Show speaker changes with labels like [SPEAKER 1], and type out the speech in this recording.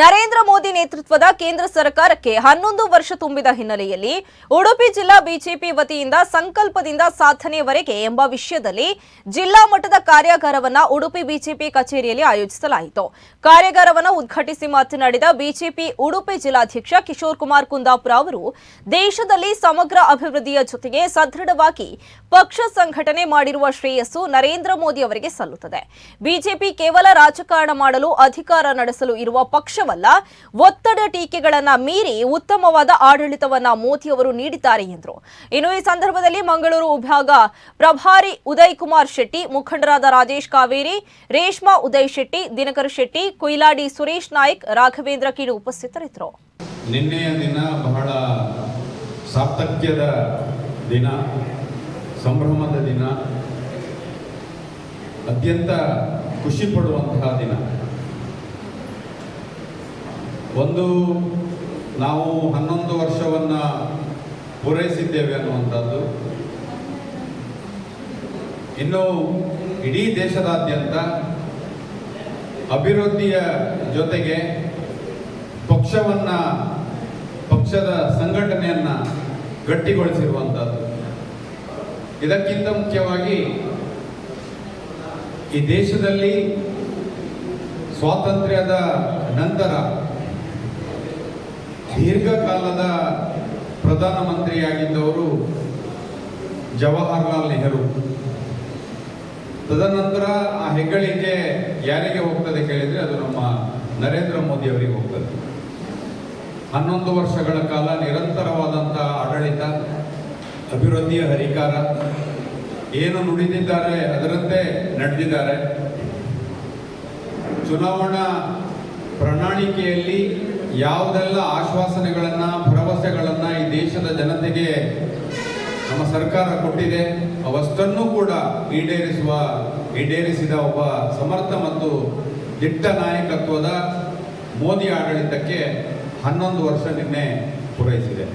[SPEAKER 1] ನರೇಂದ್ರ ಮೋದಿ ನೇತೃತ್ವದ ಕೇಂದ್ರ ಸರ್ಕಾರಕ್ಕೆ ಹನ್ನೊಂದು ವರ್ಷ ತುಂಬಿದ ಹಿನ್ನೆಲೆಯಲ್ಲಿ ಉಡುಪಿ ಜಿಲ್ಲಾ ಬಿಜೆಪಿ ವತಿಯಿಂದ ಸಂಕಲ್ಪದಿಂದ ಸಾಧನೆಯವರೆಗೆ ಎಂಬ ವಿಷಯದಲ್ಲಿ ಜಿಲ್ಲಾ ಮಟ್ಟದ ಕಾರ್ಯಾಗಾರವನ್ನು ಉಡುಪಿ ಬಿಜೆಪಿ ಕಚೇರಿಯಲ್ಲಿ ಆಯೋಜಿಸಲಾಯಿತು. ಕಾರ್ಯಾಗಾರವನ್ನು ಉದ್ಘಾಟಿಸಿ ಮಾತನಾಡಿದ ಬಿಜೆಪಿ ಉಡುಪಿ ಜಿಲ್ಲಾಧ್ಯಕ್ಷ ಕಿಶೋರ್ ಕುಮಾರ್ ಕುಂದಾಪುರ ಅವರು, ದೇಶದಲ್ಲಿ ಸಮಗ್ರ ಅಭಿವೃದ್ಧಿಯ ಜೊತೆಗೆ ಸದೃಢವಾಗಿ ಪಕ್ಷ ಸಂಘಟನೆ ಮಾಡಿರುವ ಶ್ರೇಯಸ್ಸು ನರೇಂದ್ರ ಮೋದಿ ಅವರಿಗೆ ಸಲ್ಲುತ್ತದೆ. ಬಿಜೆಪಿ ಕೇವಲ ರಾಜಕಾರಣ ಮಾಡಲು ಅಧಿಕಾರ ನಡೆಸಲು ಇರುವ ಪಕ್ಷವಲ್ಲ ಒತ್ತಡ ಟೀಕೆಗಳನ್ನ ಮೀರಿ ಉತ್ತಮವಾದ ಆಡಳಿತವನ್ನ ಮೋದಿ ಅವರು ನೀಡಿದ್ದಾರೆ ಎಂದರು. ಇನ್ನು ಈ ಸಂದರ್ಭದಲ್ಲಿ ಮಂಗಳೂರು ವಿಭಾಗ ಪ್ರಭಾರಿ ಉದಯ್ ಕುಮಾರ್ ಶೆಟ್ಟಿ, ಮುಖಂಡರಾದ ರಾಜೇಶ್ ಕಾವೇರಿ, ರೇಷ್ಮಾ ಉದಯ್ ಶೆಟ್ಟಿ, ದಿನಕರ್ ಶೆಟ್ಟಿ, ಕೊಯ್ಲಾಡಿ ಸುರೇಶ್ ನಾಯ್ಕ್, ರಾಘವೇಂದ್ರ ಕೀಡು ಉಪಸ್ಥಿತರಿದ್ದರು.
[SPEAKER 2] ನಿನ್ನೆಯ ದಿನ ಬಹಳ ಸಾರ್ಥಕ್ಯದ ದಿನ, ಸಂಭ್ರಮದ ದಿನ, ಅತ್ಯಂತ ಖುಷಿ ಪಡುವಂತಹ ದಿನ. ಒಂದು ನಾವು ಹನ್ನೊಂದು ವರ್ಷವನ್ನು ಪೂರೈಸಿದ್ದೇವೆ ಅನ್ನುವಂಥದ್ದು. ಇನ್ನು ಇಡೀ ದೇಶದಾದ್ಯಂತ ಅಭಿವೃದ್ಧಿಯ ಜೊತೆಗೆ ಪಕ್ಷವನ್ನ, ಪಕ್ಷದ ಸಂಘಟನೆಯನ್ನ ಗಟ್ಟಿಗೊಳಿಸಿರುವಂಥದ್ದು. ಇದಕ್ಕಿಂತ ಮುಖ್ಯವಾಗಿ ಈ ದೇಶದಲ್ಲಿ ಸ್ವಾತಂತ್ರ್ಯದ ನಂತರ ದೀರ್ಘಕಾಲದ ಪ್ರಧಾನಮಂತ್ರಿಯಾಗಿದ್ದವರು ಜವಾಹರ್ಲಾಲ್ ನೆಹರು. ತದನಂತರ ಆ ಹೆಗ್ಗಳಿಕೆ ಯಾರಿಗೆ ಹೋಗ್ತದೆ ಕೇಳಿದ್ರೆ ಅದು ನಮ್ಮ ನರೇಂದ್ರ ಮೋದಿ ಅವರಿಗೆ ಹೋಗ್ತದೆ. ಹನ್ನೊಂದು ವರ್ಷಗಳ ಕಾಲ ನಿರಂತರವಾದಂಥ ಆಡಳಿತ, ಅಭಿವೃದ್ಧಿಯ ಹರಿಕಾರ, ಏನು ನುಡಿದಿದ್ದಾರೆ ಅದರಂತೆ ನಡೆದಿದ್ದಾರೆ. ಚುನಾವಣಾ ಪ್ರಣಾಳಿಕೆಯಲ್ಲಿ ಯಾವುದೆಲ್ಲ ಆಶ್ವಾಸನೆಗಳನ್ನು, ಭರವಸೆಗಳನ್ನು ಈ ದೇಶದ ಜನತೆಗೆ ನಮ್ಮ ಸರ್ಕಾರ ಕೊಟ್ಟಿದೆ, ಅವಷ್ಟನ್ನು ಕೂಡ ಈಡೇರಿಸುವ, ಈಡೇರಿಸಿದ ಒಬ್ಬ ಸಮರ್ಥ ಮತ್ತು ದಿಟ್ಟ ನಾಯಕತ್ವದ ಮೋದಿ ಆಡಳಿತಕ್ಕೆ ಹನ್ನೊಂದು ವರ್ಷ ನಿನ್ನೆ ಪೂರೈಸಿದೆ.